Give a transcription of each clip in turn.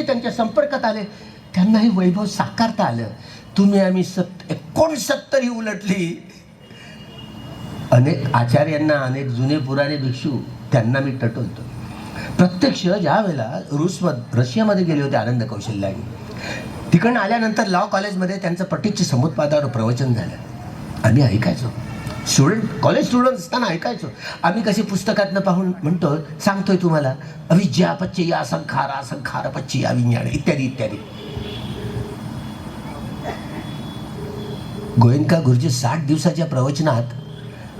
जे त्यांच्या संपर्कात आले त्यांना हे वैभव साकारता आलं. तुम्ही आम्ही सत् एकोणसत्तर ही उलटली. अनेक आचार्यांना अनेक जुने पुराणे भिक्षू त्यांना मी टटवतो. प्रत्यक्ष ज्या वेळेला रूसमध रशियामध्ये गेले होते आनंद कौशल्याने. तिकडनं आल्यानंतर लॉ कॉलेजमध्ये त्यांचं पटीच्य समुत्पादावर प्रवचन झालं. आम्ही ऐकायचो. स्टुडंट कॉलेज स्टुडंट असताना ऐकायचो. आम्ही कसे पुस्तकातनं पाहून म्हणतो सांगतोय तुम्हाला अविद्या पच्ची या संखारा संखार पच्ची या विज्ञान इत्यादी इत्यादी. गोयंका गुरुजी साठ दिवसाच्या प्रवचनात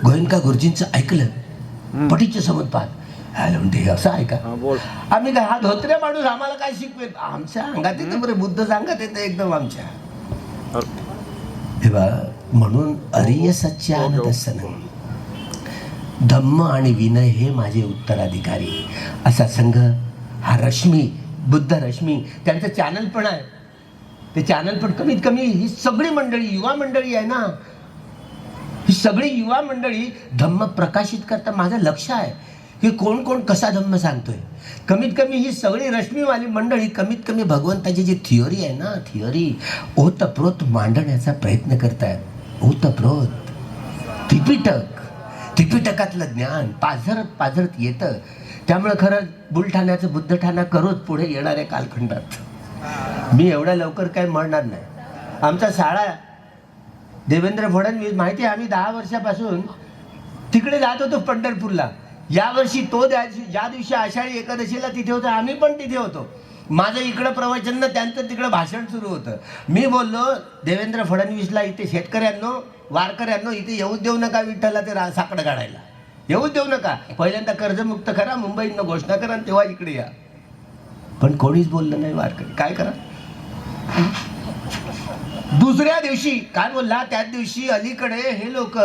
गोयंका गुरुजींचं ऐकलं. पटीच्य म्हणते हे असं ऐका. हा आम्ही काय हा धोत्रे माणूस आम्हाला काय शिकवेल? आमच्या अंगात येतं बरं बुद्ध सांगत येतं एकदम आमच्या. हे बा म्हणून अरिय सच्चानंद धम्म आणि विनय हे माझे उत्तराधिकारी. असा संघ हा रश्मी बुद्ध रश्मी त्यांचं चॅनल पण आहे. ते चॅनल पण कमीत कमी ही सगळी मंडळी युवा मंडळी आहे ना. ही सगळी युवा मंडळी धम्म प्रकाशित करता माझं लक्ष आहे. की कोण कोण कसा धम्म सांगतोय? कमीत कमी ही सगळी रश्मीवाली मंडळी कमीत कमी भगवंताची जी थिअरी आहे ना थिअरी ओतप्रोत मांडण्याचा प्रयत्न करतायत. ओतप्रोत त्रिपिटक. त्रिपिटकातलं ज्ञान पाझरत पाझरत येतं. त्यामुळे खरं बुलठाण्याचं बुद्धठाणा करोच पुढे येणाऱ्या कालखंडात. मी एवढ्या लवकर काही म्हणणार नाही. आमचा शाळा देवेंद्र फडणवीस माहिती आहे आम्ही दहा वर्षापासून तिकडे जात होतो पंढरपूरला. यावर्षी तो द्या ज्या दिवशी आषाढी एकादशीला तिथे होतो आम्ही पण तिथे होतो. माझं इकडं प्रवचन ना त्यांचं तिकडं भाषण सुरू होतं. मी बोललो देवेंद्र फडणवीसला इथे शेतकऱ्यांनो वारकऱ्यांनो इथे येऊ देऊ नका विठ्ठलला ते रा साकडं काढायला. येऊ देऊ नका. पहिल्यांदा कर्जमुक्त करा मुंबईनं घोषणा करा आणि तेव्हा इकडे या. पण कोणीच बोललं नाही वारकरी. काय करा? दुसऱ्या दिवशी काय बोलला? त्याच दिवशी अलीकडे हे लोक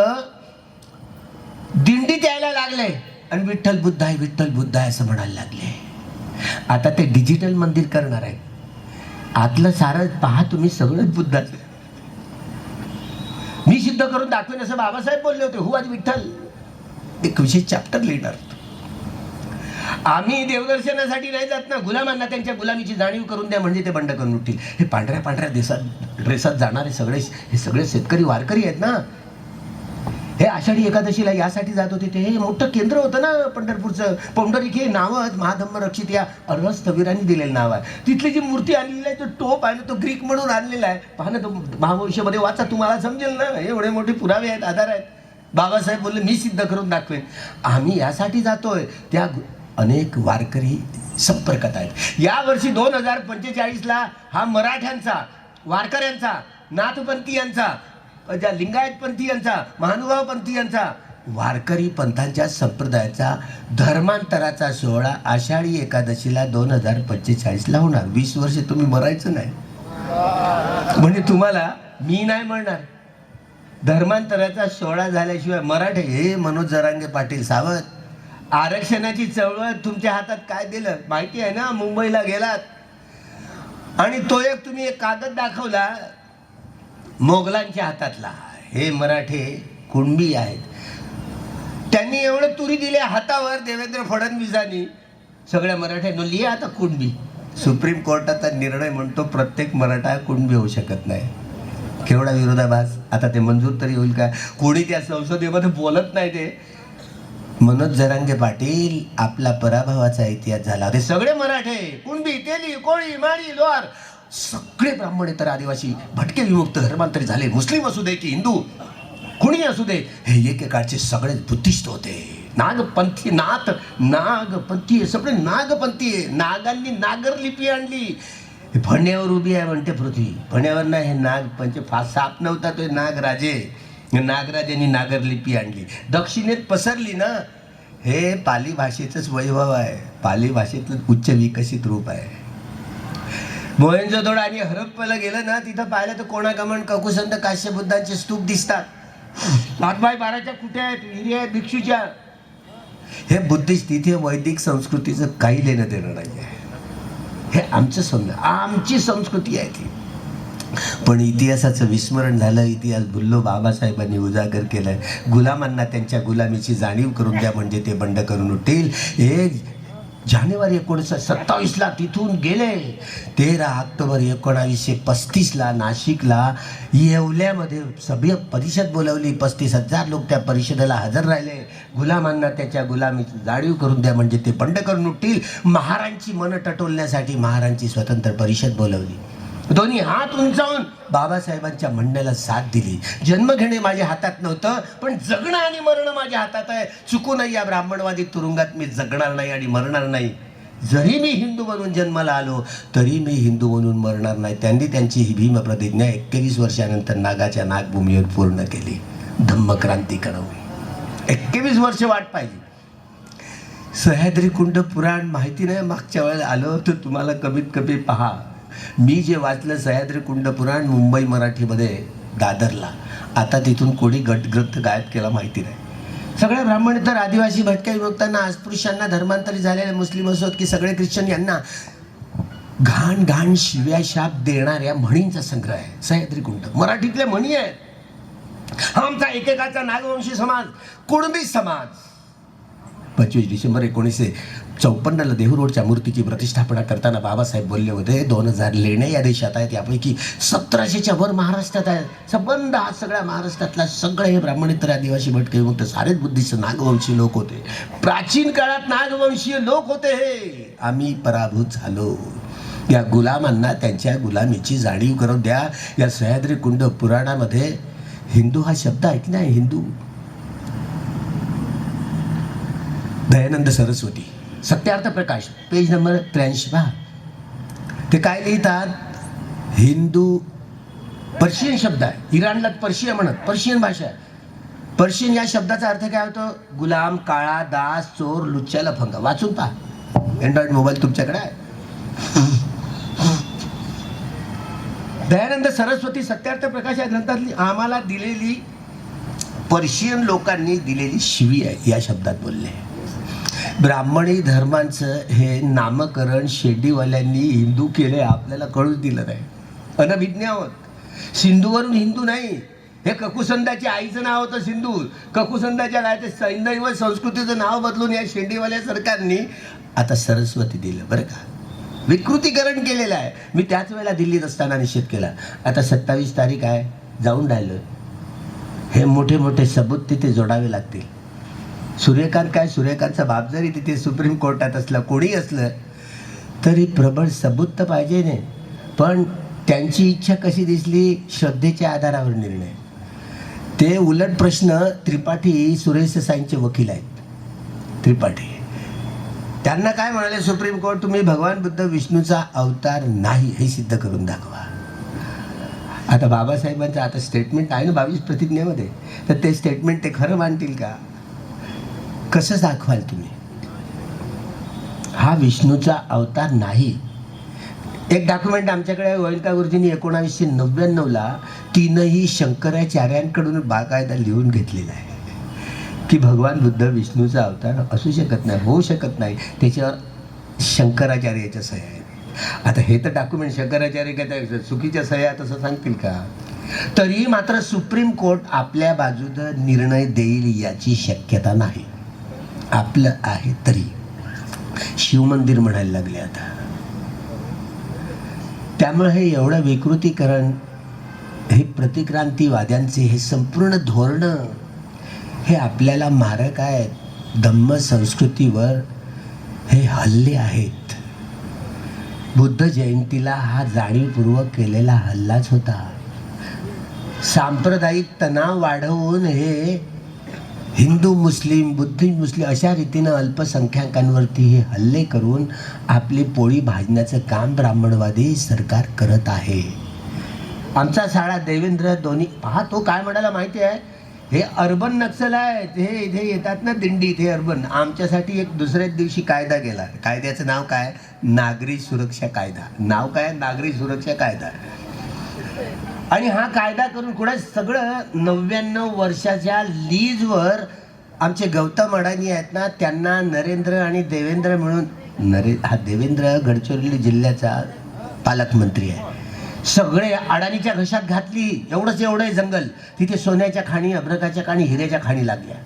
दिंडीत यायला लागले. आणि विठ्ठल बुद्ध आहे विठ्ठल बुद्ध आहे असं म्हणायला लागले. आता ते डिजिटल मंदिर करणार आहे आतलं सारं पहा तुम्ही सगळंच बुद्धाचं. मी सिद्ध करून दाखवेन असं बाबासाहेब बोलले होते. हु आज विठ्ठल? एक विशेष चॅप्टर लिहिणार. आम्ही देवदर्शनासाठी नाही जात ना. गुलामांना त्यांच्या गुलामीची जाणीव करून द्या म्हणजे ते बंड करून उठतील हे पांढऱ्या पांढऱ्या देशात ड्रेसात जाणारे सगळे हे सगळे शेतकरी वारकरी आहेत ना. हे आषाढी एकादशीला यासाठी जात होते ते हे मोठं केंद्र होतं ना पंढरपूरचं. पौंडरिक हे नावच महाधम्म रक्षित या अर्हस स्थविरांनी दिलेलं नाव आहे. तिथली जी मूर्ती आणलेली आहे तो टोप आहे ना तो ग्रीक म्हणून आणलेला आहे. पहा ना तो महाभविष्यामध्ये वाचा तुम्हाला समजेल ना? एवढे मोठे पुरावे आहेत आधार आहेत. बाबासाहेब बोलले मी सिद्ध करून दाखवेन. आम्ही यासाठी जातोय. त्या अनेक वारकरी संपर्कात आहेत. यावर्षी दोन हजार पंचेचाळीसला हा मराठ्यांचा वारकऱ्यांचा नाथपंथीयांचा ज्या लिंगायत पंथीयांचा महानुभाव पंथीयांचा वारकरी पंथांच्या संप्रदायाचा धर्मांतराचा सोहळा आषाढी एकादशीला दोन हजार पंचेचाळीसला होणार. वीस वर्ष तुम्ही मरायचं नाही. म्हणजे तुम्हाला मी नाही म्हणणार. धर्मांतराचा सोहळा झाल्याशिवाय मराठे हे मनोज जरांगे पाटील सावत आरक्षणाची चळवळ तुमच्या हातात काय दिलं? माहिती आहे ना मुंबईला गेलात. आणि तो एक तुम्ही एक कागद दाखवला मोगलांच्या हातातला. हे मराठे कुणबी आहेत. त्यांनी एवढं तुरी दिले हातावर देवेंद्र फडणवीसांनी. सगळ्या मराठ्यांना लिहा आता कुणबी. सुप्रीम कोर्टाचा निर्णय म्हणतो प्रत्येक मराठा कुणबी होऊ शकत नाही. केवढा विरोधाभास? आता ते मंजूर तरी होईल का? कोणी त्या संसदेमध्ये बोलत नाही ते? मनोज जरांगे पाटील आपला पराभवाचा इतिहास झाला. ते सगळे मराठे कुणबी तेली कोळी माळी लोहार सगळे ब्राह्मण इतर आदिवासी भटके विमुक्त धर्मांतरित झाले. मुस्लिम असू दे की हिंदू कुणी असू दे हे एकेकाळचे सगळे बुद्धिस्ट होते. नागपंथी नाथ नागपंथी सगळे नागपंथी आहे. नागांनी नागर लिपी आणली. हे फण्यावर उभी आहे म्हणते पृथ्वी. फण्यावर नाही हे नाग म्हणजे पंच फार साप नव्हता तो नागराजे. नागराजांनी नागर लिपी आणली. दक्षिणेत पसरली ना हे पाली भाषेचंच वैभव आहे. पाली भाषेतलं उच्च विकसित रूप आहे. मोहेंजोदडो आणि हरप्पाला गेलं ना तिथं पाहिलं तर कोणागमन ककुसंत काश्यबुद्धांचे स्तूप दिसतात. पाच बाराच्या कुठे आहेत? हिरी आहेत भिक्षूच्या. हे बुद्धिस्ट तिथे वैदिक संस्कृतीचं काही लेणं देणं नाही आहे हे आमचं समजा आमची संस्कृती आहे ती. पण इतिहासाचं विस्मरण झालं इतिहास भुल्लो बाबासाहेबांनी उजागर केलाय. गुलामांना त्यांच्या गुलामीची जाणीव करून द्या म्हणजे ते बंड करून उठतील. हे जानेवारी एकोणीसशे सत्तावीसला तिथून गेले. तेरा ऑक्टोबर एकोणावीसशे पस्तीसला नाशिकला येवल्यामध्ये सभ्य परिषद बोलवली. पस्तीस हजार लोक त्या परिषदेला हजर राहिले. गुलामांना त्याच्या गुलामीची जाणीव करून द्या म्हणजे ते बंड करून उठतील महारांची मनं टटोलण्यासाठी महारांची स्वतंत्र परिषद बोलवली. दोन्ही हात उंचावून. बाबासाहेबांच्या म्हणण्याला साथ दिली. जन्म घेणे माझ्या हातात नव्हतं पण जगणं आणि मरणं माझ्या हातात आहे. चुकूनही या ब्राह्मणवादी तुरुंगात मी जगणार नाही आणि मरणार नाही. जरी मी हिंदू म्हणून जन्माला आलो तरी मी हिंदू म्हणून मरणार नाही. त्यांनी त्यांची ही भीम प्रतिज्ञा एकवीस वर्षानंतर नागाच्या नागभूमीवर पूर्ण केली. धम्मक्रांती घडवली एकवीस वर्ष वाट पाहिजे सह्याद्री कुंड पुराण माहिती नाही मागच्या वेळेला आलो तर तुम्हाला कमीत कमी पहा. मी जे वाचलं सह्याद्री कुंड पुराण मुंबई मराठीमध्ये दादरला. आता तिथून कोणी गट ग्रंथ गायब केला माहिती नाही. सगळे ब्राह्मण तर आदिवासी भटक्या विभक्तांना अस्पृश्यांना धर्मांतरित झालेले मुस्लिम असोत की सगळे ख्रिश्चन यांना घाण घाण शिव्या शाप देणाऱ्या म्हणींचा संग्रह आहे. सह्याद्री कुंड. मराठीतल्या म्हणी आहेत. आमचा एकेकाचा नागवंशी समाज कुणबी समाज. पंचवीस डिसेंबर एकोणीसशे चौपन्नला देहू रोडच्या मूर्तीची प्रतिष्ठापना करताना बाबासाहेब बोलले होते दोन हजार लेणे या देशात आहेत यापैकी सतराशेच्या वर महाराष्ट्रात आहेत. संबंध हा सगळ्या महाराष्ट्रातला सगळे हे ब्राह्मणेतर आदिवासी भटके मुक्त सारेच बुद्धिस्ट नागवंशी लोक होते. प्राचीन काळात नागवंशीय लोक होते हे. आम्ही पराभूत झालो. या गुलामांना त्यांच्या गुलामीची जाणीव करून द्या. या सह्याद्री कुंड पुराणामध्ये हिंदू हा शब्द आहे नाही हिंदू. दयानंद सरस्वती. सत्यार्थ प्रकाश पेज नंबर त्र्याऐंशी पहा. ते काय लिहितात? हिंदू पर्शियन शब्द आहे. इराणला पर्शियन म्हणत पर्शियन भाषा आहे. पर्शियन या शब्दाचा अर्थ काय होतो? गुलाम काळा दास चोर लुच्चा लफंग. वाचून पहा. अँड्रॉइड मोबाईल तुमच्याकडे आहे. दयानंद सरस्वती सत्यार्थ प्रकाश या ग्रंथातली आम्हाला दिलेली पर्शियन लोकांनी दिलेली शिवी आहे या शब्दात बोलले. ब्राह्मणी धर्मांचं हे नामकरण शेड्डीवाल्यांनी हिंदू केले आपल्याला कळूच दिलं नाही. अनभिज्ञ आहोत. सिंधूवरून हिंदू नाही. हे ककुसंदाच्या आईचं नाव होतं सिंधू. ककुसंदाच्या काय सैन्य संस्कृतीचं नाव बदलून या शेंडीवाल्या सरकारने आता सरस्वती दिलं बरं का? विकृतीकरण केलेलं आहे. मी त्याच वेळेला दिल्लीत असताना निषेध केला. आता सत्तावीस तारीख आहे जाऊन राहिलो हे मोठे मोठे सबूत तिथे जोडावे लागतील. सूर्यकांत काय? सूर्यकांतचा बाप जरी तिथे सुप्रीम कोर्टात असला कोणी असलं तरी प्रबळ सबूत तर पाहिजे नाही पण त्यांची इच्छा कशी दिसली? श्रद्धेच्या आधारावर निर्णय. ते उलट प्रश्न त्रिपाठी सुरेश साईंचे वकील आहेत. त्रिपाठी. त्यांना काय म्हणाले सुप्रीम कोर्ट? तुम्ही भगवान बुद्ध विष्णूचा अवतार नाही हे सिद्ध करून दाखवा. आता बाबासाहेबांचं आता स्टेटमेंट आहे ना बावीस प्रतिज्ञेमध्ये. तर ते स्टेटमेंट ते खरं मानतील का? कसं दाखवाल तुम्ही? हा विष्णूचा अवतार नाही. एक डॉक्युमेंट आमच्याकडे आहे, गुरुजींनी एकोणावीसशे नव्याण्णवला तीनही शंकराचार्यांकडून बाकायदा लिहून घेतलेला आहे. की भगवान बुद्ध विष्णूचा अवतार असू शकत नाही होऊ शकत नाही त्याच्यावर शंकराचार्याच्या सह्या आहेत. आता हे तर डॉक्युमेंट शंकराचार्य घेता चुकीच्या सह्या तसं सांगतील का? तरी मात्र सुप्रीम कोर्ट आपल्या बाजूनं निर्णय देईल याची शक्यता नाही. आपलं आहे तरी. शिवमंदिर म्हणायला लागले आता. त्यामुळे हे एवढं विकृतीकरण हे प्रतिक्रांतीवाद्यांचे हे संपूर्ण धोरणं हे आपल्याला मारक आहेत. धम्म संस्कृतीवर हे हल्ले आहेत. बुद्ध जयंतीला हा जाणीवपूर्वक केलेला हल्लाच होता. सांप्रदायिक तणाव वाढवून हे हिंदू मुस्लिम बुद्धिस्ट मुस्लिम अशा रीतीनं अल्पसंख्याकांवरती हे हल्ले करून आपली पोळी भाजण्याचं काम ब्राह्मणवादी सरकार करत आहे. आमचा शाळा देवेंद्र दोन्ही पहा तो काय म्हणायला माहिती आहे? हे अर्बन नक्सल आहेत हे इथे येतात ना दिंडी इथे अर्बन. आमच्यासाठी एक दुसऱ्याच दिवशी कायदा गेला. कायद्याचं नाव काय? नागरी सुरक्षा कायदा. नाव काय? नागरी सुरक्षा कायदा. आणि हा कायदा करून कुणा सगळं नव्याण्णव वर्षाच्या लीजवर आमचे गौतम अडाणी आहेत ना त्यांना नरेंद्र आणि देवेंद्र मिळून नरे हा देवेंद्र गडचिरोली जिल्ह्याचा पालकमंत्री आहे. सगळे अडाणीच्या घशात घातली एवढंच एवढं जंगल. तिथे सोन्याच्या खाणी अभ्रकाच्या खाणी हिऱ्याच्या खाणी लागल्या.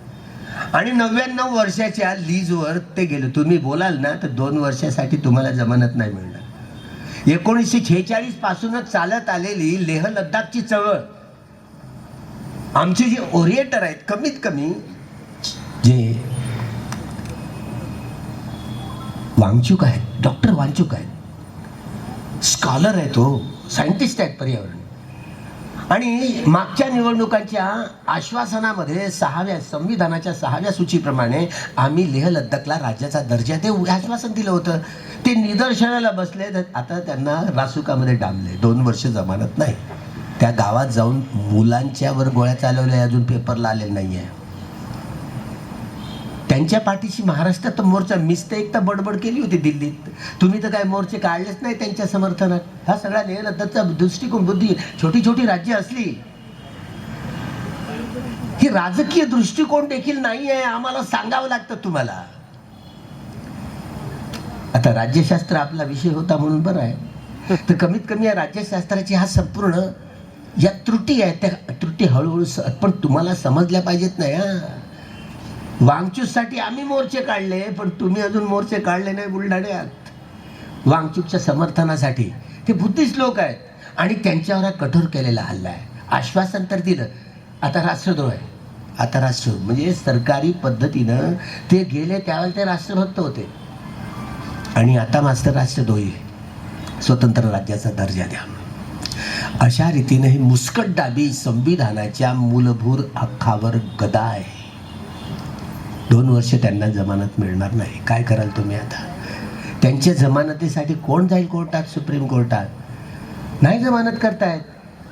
आणि नव्याण्णव वर्षाच्या लीजवर ते गेले. तुम्ही बोलाल ना तर दोन वर्षासाठी तुम्हाला जमानत नाही मिळणार. एकोणीसशे छेचाळीस पासूनच चालत आलेली लेह लद्दाखची चळवळ आमचे जे ओरिएटर आहेत कमीत कमी जे वांगचूक आहेत डॉक्टर वांचूक आहेत स्कॉलर आहे तो सायंटिस्ट आहेत पर्यावरण. आणि मागच्या निवडणुकांच्या आश्वासनामध्ये सहाव्या संविधानाच्या सहाव्या सूचीप्रमाणे आम्ही लेह लद्दाखला राज्याचा दर्जा देऊ आश्वासन दिलं होतं. ते निदर्शनाला बसले तर आता त्यांना रासुकामध्ये डांबले. दोन वर्ष जमानत नाही. त्या गावात जाऊन मुलांच्यावर गोळ्या चालवल्या अजून पेपरला आलेलं नाही आहे त्यांच्या पाठीशी महाराष्ट्रात मोर्चा मिस तर बडबड केली होती दिल्लीत. तुम्ही तर काय मोर्चे काढलेच नाही त्यांच्या समर्थनात. हा सगळा लेह त्याचा दृष्टिकोन बुद्धी छोटी छोटी राज्य असली. ही राजकीय दृष्टिकोन देखील नाही आहे आम्हाला सांगावं लागतं तुम्हाला. आता राज्यशास्त्र आपला विषय होता म्हणून बरं आहे. तर कमीत कमी या राज्यशास्त्राची हा संपूर्ण ज्या त्रुटी आहेत त्या त्रुटी हळूहळू स- पण तुम्हाला समजल्या पाहिजेत नाही हा वांगचूकसाठी आम्ही मोर्चे काढले पण तुम्ही अजून मोर्चे काढले नाही बुलढाण्यात. वांगचूकच्या समर्थनासाठी. ते बुद्धिस्ट लोक आहेत आणि त्यांच्यावर हा कठोर केलेला हल्ला आहे. आश्वासन तर दिलं. आता राष्ट्रद्रोह आहे. आता राष्ट्र म्हणजे सरकारी पद्धतीनं ते गेले त्यावेळेला ते राष्ट्रभक्त होते. आणि आता मास्तर राष्ट्रद्रोही स्वतंत्र राज्याचा दर्जा द्या. अशा रीतीने ही मुस्कट डाबी संविधानाच्या मूलभूत हक्कावर गदा आहे. दोन वर्ष त्यांना जमानत मिळणार नाही. काय कराल तुम्ही आता? त्यांच्या जमानतीसाठी कोण जाईल कोर्टात? सुप्रीम कोर्टात. नाही जमानत करतायत.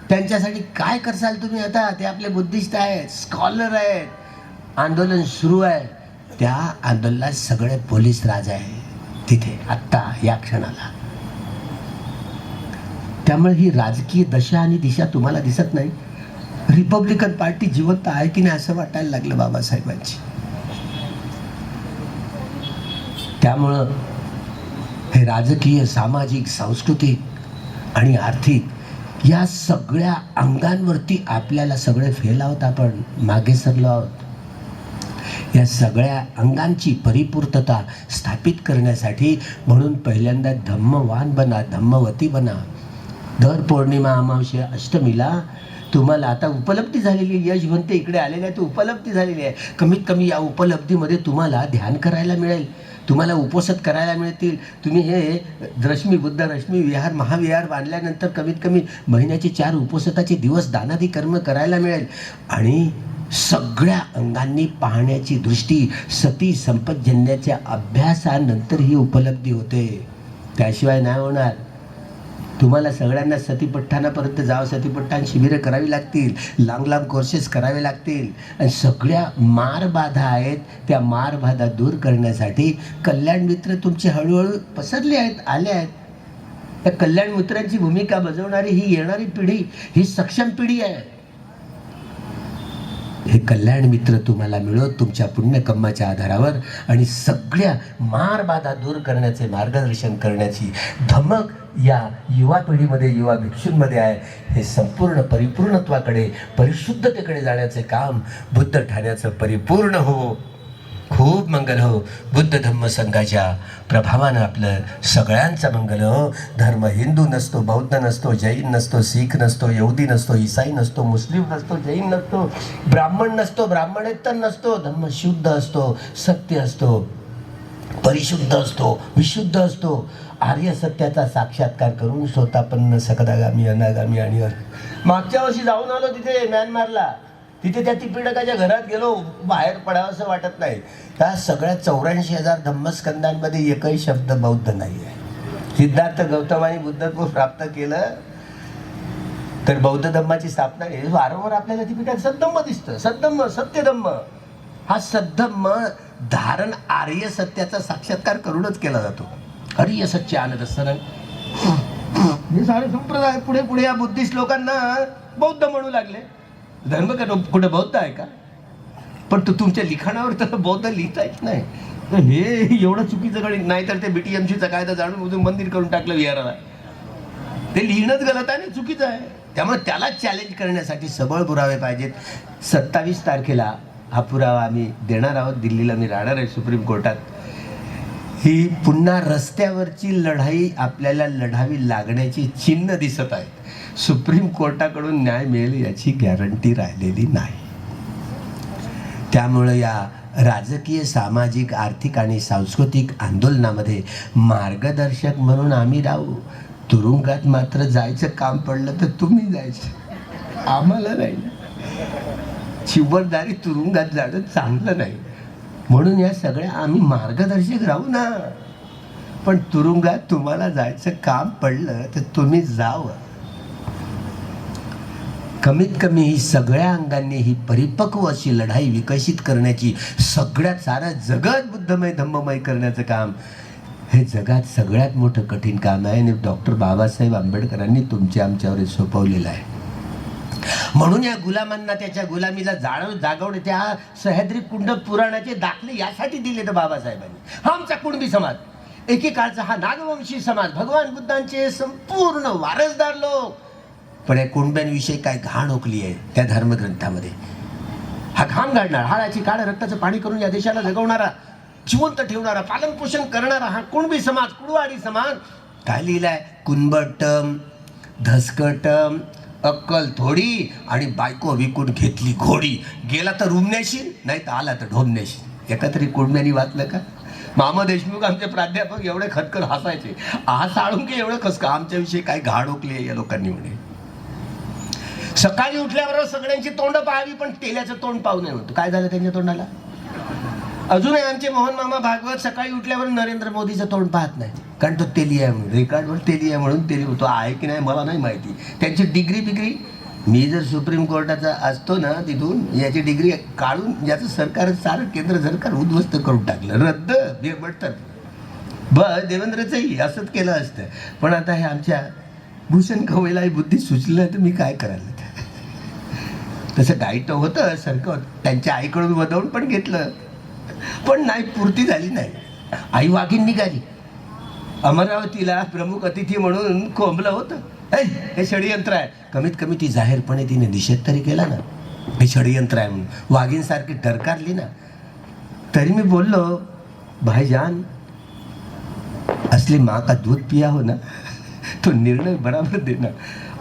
त्यांच्यासाठी काय करसाल तुम्ही आता? ते आपले बुद्धिस्ट आहेत स्कॉलर आहेत. आंदोलन सुरू आहे. त्या आंदोलनात सगळे पोलीस राज आहे तिथे आत्ता या क्षणाला. त्यामुळे ही राजकीय दशा आणि दिशा तुम्हाला दिसत नाही. रिपब्लिकन पार्टी जिवंत आहे की नाही असं वाटायला लागलं बाबासाहेबांची. त्यामुळं हे राजकीय सामाजिक सांस्कृतिक आणि आर्थिक या सगळ्या अंगांवरती आपल्याला सगळे फेल आहोत आपण मागे सरलो आहोत. या सगळ्या अंगांची परिपूर्तता स्थापित करण्यासाठी म्हणून पहिल्यांदा धम्मवान बना धम्मवती बना. दर पौर्णिमा अमावस्या अष्टमीला तुम्हाला आता उपलब्धी झालेली यश म्हणते इकडे आलेले आहे ती उपलब्धी झालेली आहे. कमीत कमी या उपलब्धीमध्ये तुम्हाला ध्यान करायला मिळेल. तुम्हाला उपोषण करायला मिळतील. तुम्ही हे रश्मी बुद्ध रश्मी विहार महाविहार बांधल्यानंतर कमीत कमी महिन्याचे चार उपोषताचे दिवस दानादी कर्म करायला मिळेल. आणि सगळ्या अंगांनी पाहण्याची दृष्टी सती संपतजन्याच्या अभ्यासानंतर ही उपलब्धी होते. त्याशिवाय नाही होणार. तुम्हाला सगळ्यांना सतीपठ्ठाणापर्यंत जावं सतीपठ्ठाण शिबिरं करावी लागतील लांब लांब कोर्सेस करावे लागतील. आणि सगळ्या मारबाधा आहेत त्या मारबाधा दूर करण्यासाठी कल्याण मित्र तुमचे हळूहळू पसरले आहेत आले आहेत. त्या कल्याण मित्रांची भूमिका बजावणारी ही येणारी पिढी ही सक्षम पिढी आहे. हे कल्याण मित्र तुम्हाला मिळो तुमच्या पुण्यकम्माच्या आधारावर आणि सगळ्या मारबाधा दूर करण्याचे मार्गदर्शन करण्याची धमक या युवा पिढीमध्ये युवा भिक्षूंमध्ये आहे. हे संपूर्ण परिपूर्णत्वाकडे परिशुद्धतेकडे जाण्याचे काम बुद्ध ठाण्याचं परिपूर्ण हो. खूप मंगल हो. बुद्ध धम्म संघाच्या प्रभावानं आपलं सगळ्यांचं मंगल हो. धर्म हिंदू नसतो बौद्ध नसतो जैन नसतो शीख नसतो यहुदी नसतो ईसाई नसतो मुस्लिम नसतो जैन नसतो ब्राह्मण नसतो ब्राह्मणेतर नसतो धर्म शुद्ध असतो सत्य असतो परिशुद्ध असतो विशुद्ध असतो. आर्य सत्याचा साक्षात्कार करून स्वतःपन्न सकदागामी अनागामी आणि मागच्या वर्षी जाऊन आलो तिथे म्यानमारला. तिथे त्या तिपिडकाच्या घरात गेलो बाहेर पडावं असं वाटत नाही. त्या सगळ्या चौऱ्याऐंशी हजार धम्मस्कंदांमध्ये एकही शब्द बौद्ध नाही आहे सिद्धार्थ गौतमाने बुद्धत्व प्राप्त केलं तर बौद्ध धम्माची स्थापना केली. वारंवार आपल्याला तिपिटात सद्धम्म दिसतं. सद्धम्म सत्यधम्म. हा सद्धम्म धारण आर्य सत्याचा साक्षात्कार करूनच केला जातो. हरिय सच्चे आनंद सरण. हे सारे संप्रदाय पुढे पुढे या बुद्धिस्ट लोकांना बौद्ध म्हणू लागले. धर्म का कुठे बौद्ध आहे का? पण तू तुमच्या लिखाणावर तर बौद्ध लिहिता येत नाही हे एवढं चुकीचं गणित नाही तर ते बीटीएमसीचा कायदा जाणून बुजून मंदिर करून टाकलं विहाराला ते लिहिणंच गलत आहे आणि चुकीचं आहे. त्यामुळे त्याला चॅलेंज करण्यासाठी सबळ पुरावे पाहिजेत. सत्तावीस तारखेला हा पुरावा आम्ही देणार आहोत. दिल्लीला मी राहणार आहे सुप्रीम कोर्टात. ही पुन्हा रस्त्यावरची लढाई आपल्याला लढावी लागण्याची चिन्ह दिसत आहे. सुप्रीम कोर्टाकडून न्याय मिळेल याची गॅरंटी राहिलेली नाही. त्यामुळं या राजकीय सामाजिक आर्थिक आणि सांस्कृतिक आंदोलनामध्ये मार्गदर्शक म्हणून आम्ही राहू. तुरुंगात मात्र जायचं काम पडलं तर तुम्ही जायचं. आम्हाला नाही. चिवटदारी तुरुंगात जाणं चांगलं नाही. म्हणून या सगळ्या आम्ही मार्गदर्शक राहू ना. पण तुरुंगात तुम्हाला जायचं काम पडलं तर तुम्ही जावं. कमीत कमी ही सगळ्या अंगांनी ही परिपक्व अशी लढाई विकसित करण्याची सगळ्यात सारं जगत बुद्धमय धम्ममय करण्याचं काम. हे जगात सगळ्यात मोठं कठीण काम आहे आणि डॉक्टर बाबासाहेब आंबेडकरांनी तुमच्या आमच्यावर सोपवलेलं आहे. म्हणून या गुलामांना त्याच्या गुलामीला जाळव जागवणे त्या सह्याद्री कुंड पुराणाचे दाखले यासाठी दिले तर बाबासाहेबांनी. हा आमचा कुणबी समाज. एकेकाळचा हा नागवंशी समाज. भगवान बुद्धांचे संपूर्ण वारसदार लोक पण या कुणब्यांविषयी काय घाण ओकली आहे त्या धर्मग्रंथामध्ये. हा घाम घालणार हाळाची काळ रक्ताचं पाणी करून या देशाला जगवणारा जिवंत ठेवणारा पालनपोषण करणारा हा कुणबी समाज कुडवाडी समाज. काय लिहिलाय? कुंबटम धसकटम अक्कल थोडी आणि बायको विकून घेतली घोडी. गेला तर रुमण्याशी नाही तर आला तर ढोमण्याशी एका तरी वाचलं का? मामा देशमुख आमचे प्राध्यापक एवढे खतखत हसायचे. हा साळून की एवढं कसं का आमच्याविषयी काय घाड ओकली या लोकांनी म्हणे. सकाळी उठल्यावर सगळ्यांची तोंड पाहावी पण तेल्याचं तोंड पाहू नये म्हणतो. काय झालं त्यांच्या तोंडाला? अजूनही आमचे मोहन मामा भागवत सकाळी उठल्यावर नरेंद्र मोदीचं तोंड पाहत नाही कारण तो तेली आहे म्हणून रेकॉर्डवर तेली आहे म्हणून तेली तो आहे की नाही मला नाही माहिती. त्यांची डिग्री बिग्री मी जर सुप्रीम कोर्टाचा असतो ना तिथून याची डिग्री काढून याचं सरकार सारं केंद्र सरकार उद्ध्वस्त करून टाकलं. रद्द बेबडतर ब देवेंद्रचंही असंच केलं असतं. पण आता हे आमच्या भूषण कवेलाही बुद्धी सुचलं तर मी काय करायला? तसं गाईट होतं सारखं त्यांच्या आईकडून वदवून पण घेतलं. पण नाही पूर्ती झाली नाही. आई वाघीण निघाली. अमरावतीला प्रमुख अतिथी म्हणून कोंबलं होतं. ऐ, हे षडयंत्र आहे. कमीत कमी ती जाहीरपणे तिने निषेध तरी केला ना. हे षडयंत्र आहे म्हणून. वाघींसारखी टरकारली ना. तरी मी बोललो भाईजान असली माँ का दूध पिया हो ना? तो निर्णय बराबर देना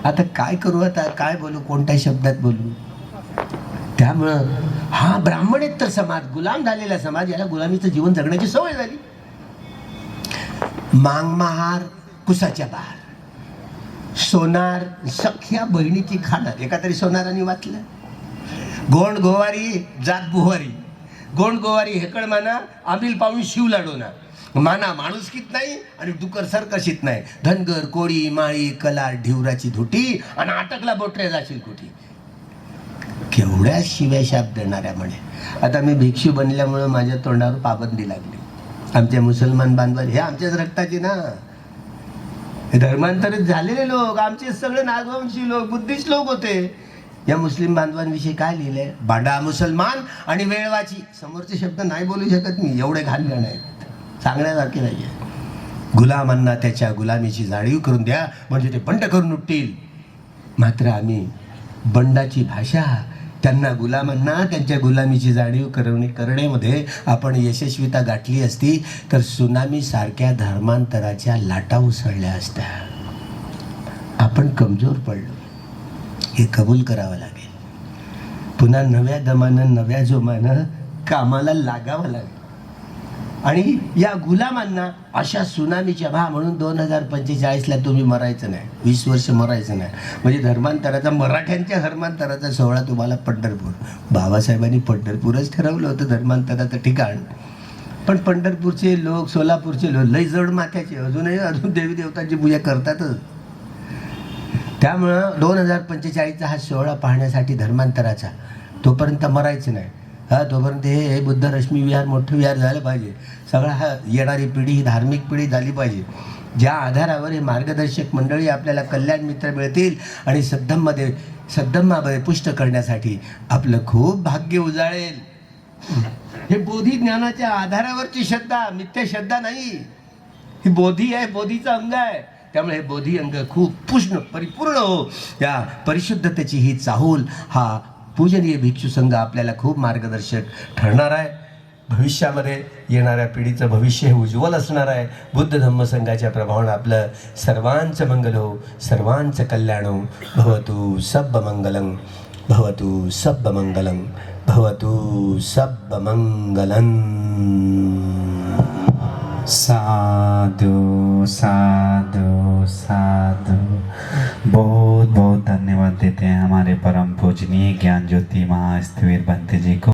आता काय करू आता? काय बोलू? कोणत्या शब्दात बोलू? त्यामुळं हा ब्राह्मणेतर समाज गुलाम झालेला समाज याला गुलामीचं जीवन जगण्याची सवय झाली. मांगमहार कुसाच्या बहार. सोनार सख्या बहिणीची खाणार एका तरी सोनाराने वाचलं. गोंड गोवारी जात बुहारी. गोंड गोवारी हेकड माना आंबील पाहून शिव लाडोना. माना माणुसकीत नाही आणि डुकर सरकशीत नाही. धनगर कोळी माळी कलार ढिवराची धुटी आणि आटकला बोटऱ्या जाशील कुठी? केवढ्या शिव्या शाप देणाऱ्या म्हणे. आता मी भिक्षू बनल्यामुळं माझ्या तोंडावर पाबंदी लागली. आमचे मुसलमान बांधव हे आमच्याच रक्ताचे ना. हे धर्मांतरित झालेले लोक आमचे सगळे नागवंशी लोक बुद्धिस्ट लोक होते. या मुस्लिम बांधवांविषयी काय लिहिलंय? बाडा मुसलमान आणि वेळवाची. समोरचे शब्द नाही बोलू शकत मी एवढे घाण आहेत. सांगण्यासारखे नाहीये गुलामांना त्याच्या गुलामीची जाणीव करून द्या म्हणजे ते बंड करून उठतील मात्र आम्ही बंडाची भाषा त्यांना गुलामांना त्यांच्या गुलामीची जाणीव करवणे करण्यामध्ये आपण यशस्वीता गाठली असती तर सुनामी सारख्या धर्मांतराच्या लाटा उसळल्या असत्या. आपण कमजोर पडलो. हे कबूल करावं लागेल. पुन्हा नव्या दमानं नव्या जोमानं कामाला लागावं लागेल. आणि या गुलामांना अशा सुनामीच्या भा म्हणून दोन हजार पंचेचाळीसला तुम्ही मरायचं नाही. वीस वर्ष मरायचं नाही. म्हणजे धर्मांतराचा मराठ्यांच्या धर्मांतराचा सोहळा तुम्हाला पंढरपूर. बाबासाहेबांनी पंढरपूरच ठरवलं होतं धर्मांतराचं ठिकाण. पण पंढरपूरचे लोक सोलापूरचे लोक लय जड माथ्याचे. अजूनही अजून देवी देवतांची पूजा करतातच. त्यामुळं दोन हजार पंचेचाळीसचा हा सोहळा पाहण्यासाठी धर्मांतराचा तोपर्यंत मरायचं नाही. हा तोपर्यंत हे हे बुद्ध रश्मी विहार मोठं विहार झालं पाहिजे. सगळा हा येणारी पिढी ही धार्मिक पिढी झाली पाहिजे. ज्या आधारावर हे मार्गदर्शक मंडळी आपल्याला कल्याण मित्र मिळतील आणि सद्धममध्ये सद्धम्मामध्ये पुष्ट करण्यासाठी आपलं खूप भाग्य उजाळेल. हे बोधी ज्ञानाच्या आधारावरची श्रद्धा मिथ्या श्रद्धा नाही. ही बोधी आहे बोधीचं अंग आहे. त्यामुळे हे बोधी अंग खूप पुष्ण परिपूर्ण हो. या परिशुद्धतेची ही चाहूल हा पूजनीय भिक्षू संघ आपल्याला खूप मार्गदर्शक ठरणार आहे. भविष्यामध्ये येणाऱ्या पिढीचं भविष्य हे उज्ज्वल असणार आहे. बुद्ध धम्म संघाच्या प्रभावानं आपलं सर्वांचं मंगल हो सर्वांचं कल्याण हो. भवतु सब्ब मंगलं भवतु सब्ब मंगलं भवतु सब्ब मंगलं साधु साधु साधु। बहुत बहुत धन्यवाद देते हैं हमारे परम पूजनीय ज्ञान ज्योति महास्थिर बंते जी को।